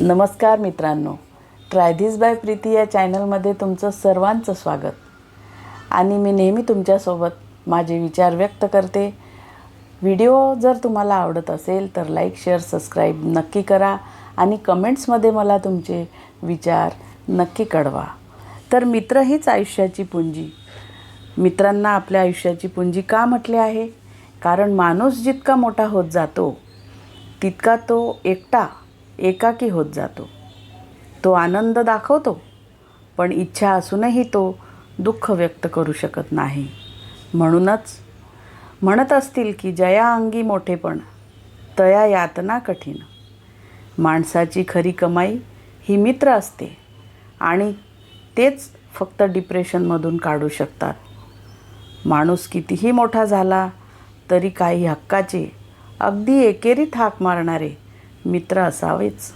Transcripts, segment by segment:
नमस्कार मित्रांनो. ट्रायधीस बाय प्रीती या चॅनलमध्ये तुमचं सर्वांचं स्वागत. आणि मी नेहमी तुमच्यासोबत माझे विचार व्यक्त करते. व्हिडिओ जर तुम्हाला आवडत असेल तर लाईक शेअर सबस्क्राईब नक्की करा आणि कमेंट्समध्ये मला तुमचे विचार नक्की कळवा. तर मित्र हीच आयुष्याची पुंजी. मित्रांना आपल्या आयुष्याची पुंजी का म्हटले आहे? कारण माणूस जितका मोठा होत जातो तितका तो एकटा एकाकी होत जातो. तो आनंद दाखवतो पण इच्छा असूनही तो दुःख व्यक्त करू शकत नाही. म्हणूनच म्हणत असतील की जया अंगी मोठेपण तया यातना कठीण. माणसाची खरी कमाई ही मित्र असते आणि तेच फक्त डिप्रेशनमधून काढू शकतात. माणूस कितीही मोठा झाला तरी काही हक्काचे अगदी एकेरीत हाक मारणारे मित्र असावेच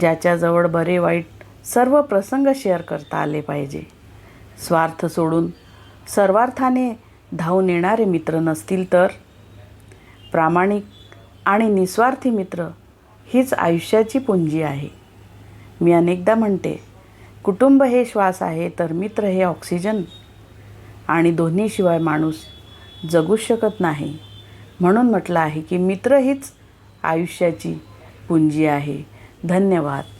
ज्याच्याजवळ बरे वाईट सर्व प्रसंग शेअर करता आले पाहिजे. स्वार्थ सोडून सर्वार्थाने धावून येणारे मित्र नसतील तर? प्रामाणिक आणि निस्वार्थी मित्र हीच आयुष्याची पुंजी आहे. मी अनेकदा म्हणते कुटुंब हे श्वास आहे तर मित्र हे ऑक्सिजन. आणि दोन्हीशिवाय माणूस जगूच शकत नाही. म्हणून म्हटलं आहे की मित्र हीच आयुष्याची पुंजी आहे. धन्यवाद.